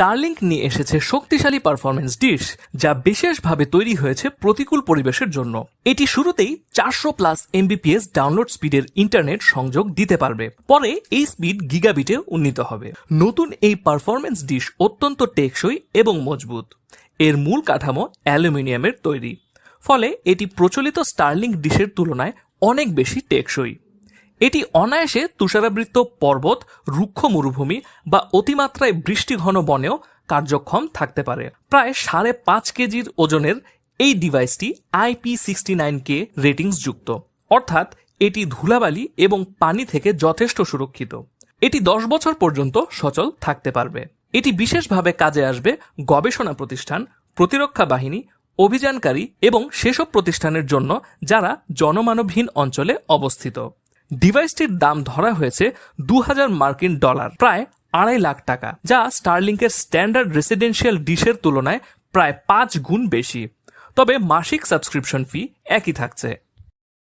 Starlink নিয়ে এসেছে শক্তিশালী পারফরমেন্স ডিশ যা বিশেষভাবে তৈরি হয়েছে প্রতিকূল পরিবেশের জন্য। এটি শুরুতেই চারশো প্লাস এমবিপিএস ডাউনলোড স্পিডের ইন্টারনেট সংযোগ দিতে পারবে। পরে এই স্পিড গিগাবিটে উন্নীত হবে। নতুন এই পারফরমেন্স ডিশ অত্যন্ত টেকসই এবং মজবুত। এর মূল কাঠামো অ্যালুমিনিয়ামের তৈরি। ফলে এটি প্রচলিত স্টারলিংক ডিশের তুলনায় অনেক বেশি টেকসই। এটি অনায়াসে তুষারাবৃত্ত পর্বত, রুক্ষ মরুভূমি বা অতিমাত্রায় বৃষ্টিঘন বনেও কার্যক্ষম থাকতে পারে। প্রায় সাড়ে পাঁচ কেজির ওজনের এই ডিভাইসটি আইপি সিক্সটি নাইন কে রেটিংস যুক্ত। অর্থাৎ এটি ধুলাবালি এবং পানি থেকে যথেষ্ট সুরক্ষিত। এটি দশ বছর পর্যন্ত সচল থাকতে পারবে। এটি বিশেষভাবে কাজে আসবে গবেষণা প্রতিষ্ঠান, প্রতিরক্ষা বাহিনী, অভিযানকারী এবং সেসব প্রতিষ্ঠানের জন্য যারা জনমানবহীন অঞ্চলে অবস্থিত। ডিভাইসটির দাম ধরা হয়েছে দু হাজার মার্কিন ডলার, প্রায় আড়াই লাখ টাকা, যা স্টারলিংকের স্ট্যান্ডার্ড রেসিডেন্সিয়াল ডিশের তুলনায় প্রায় পাঁচ গুণ বেশি। তবে মাসিক সাবস্ক্রিপশন ফি একই থাকছে।